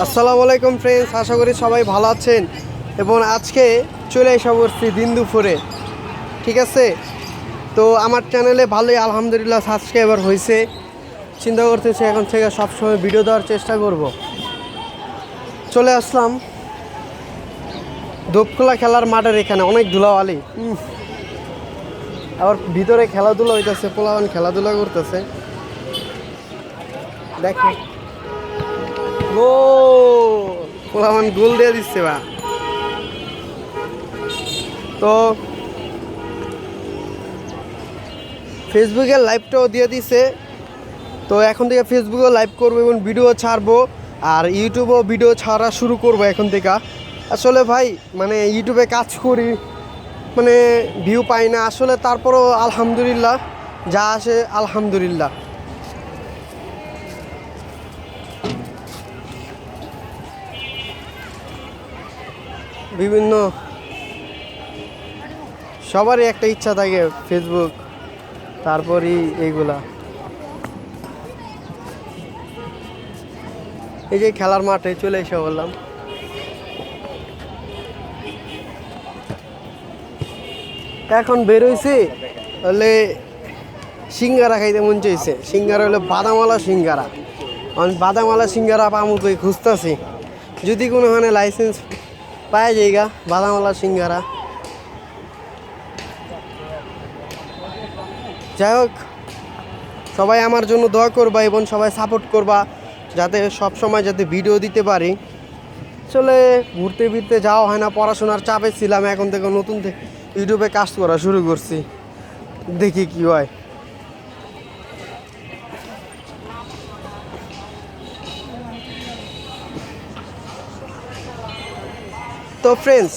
আসসালামু আলাইকুম ফ্রেন্ডস আশা করি সবাই ভালো আছেন। এবং আজকে চলে এসে পড়ছি দিন দুপুরে ঠিক আছে? তো আমার চ্যানেলে ভালোই আলহামদুলিল্লাহ সাবস্ক্রাইবার হয়েছে চিন্তা করতেছি এখন থেকে সবসময় ভিডিও দেওয়ার চেষ্টা করব। চলে আসলাম। দোপখোলা খেলার মাঠের এখানে। অনেক ধুলাওয়ালি। আবার ভিতরে খেলাধুলা হইতেছে পোলাবান খেলাধুলা করতেছে। দেখো গোল। গোল দিয়ে দিচ্ছে বা। তো ফেসবুকের লাইভটাও দিয়ে দিছে। তো এখন থেকে ফেসবুকেও লাইভ করব এবং ভিডিও ছাড়বো। আর ইউটিউবেও ভিডিও ছাড়া শুরু করব এখন থেকে। আসলে ভাই মানে ইউটিউবে কাজ করি মানে ভিউ পাই না। আসলে তারপরও আলহামদুলিল্লাহ, যা আসে আলহামদুলিল্লাহ। বিভিন্ন সবারই একটা ইচ্ছা থাকে ফেসবুক তারপরই এইগুলা। এই যে খেলার মাঠে চলে এসে বললাম। এখন বেরোইছি হলে সিঙ্গারা খাইতে মন চাইছে। সিঙ্গারা হলো বাদামালা সিঙ্গারা। আমি বাদামালা সিঙ্গারা পামু কই খুঁজতেছি। যদি কোনোখানে লাইসেন্স পায় যাইগা বাদামালা সিঙ্গারা। যাই হোক, সবাই আমার জন্য দোয়া করবা এবং সবাই সাপোর্ট করবা, যাতে সব সময় যাতে ভিডিও দিতে পারি। আসলে ঘুরতে ফিরতে যাওয়া হয় না, পড়াশোনার চাপে ছিলাম, এখন থেকে নতুন ইউটিউবে কাজ করা শুরু করছি। দেখি কি হয়। তো ফ্রেন্ডস